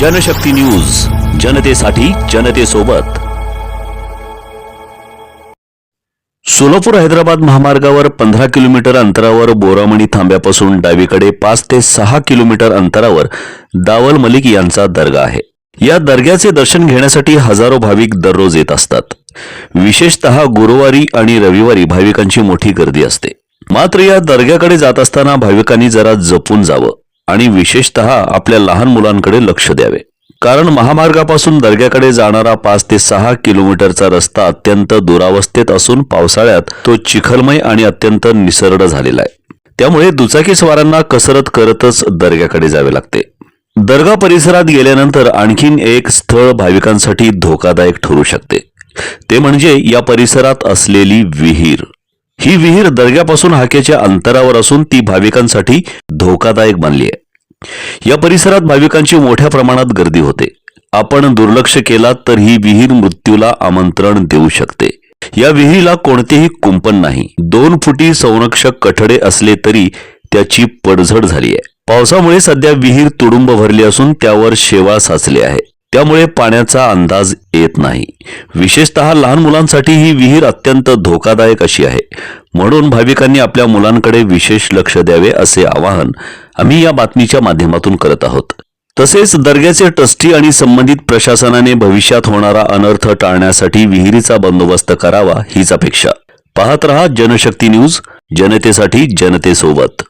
Janshakti news जनतेसाठी जनतेसोबत. सोलापूर हैदराबाद महामार्गावर पंधरा किलोमीटर अंतरावर बोरामणी थांब्यापासून डावीकडे पाच ते सहा किलोमीटर अंतरावर दावल मलिक यांचा दर्गा आहे. या दर्ग्याचे दर्शन घेण्यासाठी हजारो भाविक दररोज येत असतात. विशेषतः गुरुवारी आणि रविवारी भाविकांची मोठी गर्दी असते. मात्र या दर्ग्याकडे जात असताना भाविकांनी जरा जपून जावं. आणि विशेषतः आपल्या लहान मुलांकडे लक्ष द्यावे. कारण महामार्गापासून दर्ग्याकडे जाणारा पाच ते सहा किलोमीटरचा रस्ता अत्यंत दुरावस्थेत असून पावसाळ्यात तो चिखलमय आणि अत्यंत निसरड झालेला आहे. त्यामुळे दुचाकी स्वारांना कसरत करतच दर्ग्याकडे जावे लागते. दर्गा परिसरात गेल्यानंतर आणखीन एक स्थळ भाविकांसाठी धोकादायक ठरू शकते. ते म्हणजे या परिसरात असलेली विहीर. ही विहीर दर्ग्यापासून हाकेच्या अंतरावर असून ती भाविकांसाठी धोकादायक बनली आहे. या परिसरात भाविकांची मोठ्या प्रमाणात गर्दी होते. आपण दुर्लक्ष केला तर ही विहीर मृत्यूला आमंत्रण देऊ शकते. या विहिरीला कोणतेही कुंपण नाही. दोन फुटी संरक्षक कठडे असले तरी त्याची पडझड झाली आहे पावसामुळे सध्या विहीर तुडुंब भरली असून त्यावर शेवाळ साचले आहे. त्यामुळे पाण्याचा अंदाज येत नाही. विशेषतः लहान मुलांसाठी ही विहीर अत्यंत धोकादायक अशी आहे. म्हणून भाविकांनी आपल्या मुलांकडे विशेष लक्ष द्यावे असे आवाहन आम्ही या बातमीच्या माध्यमातून करत आहोत. तसेच दर्ग्याचे ट्रस्टी आणि संबंधित प्रशासनाने भविष्यात होणारा अनर्थ टाळण्यासाठी विहिरीचा बंदोबस्त करावा हीच अपेक्षा. पाहत रहा जनशक्ती न्यूज जनतेसाठी जनतेसोबत.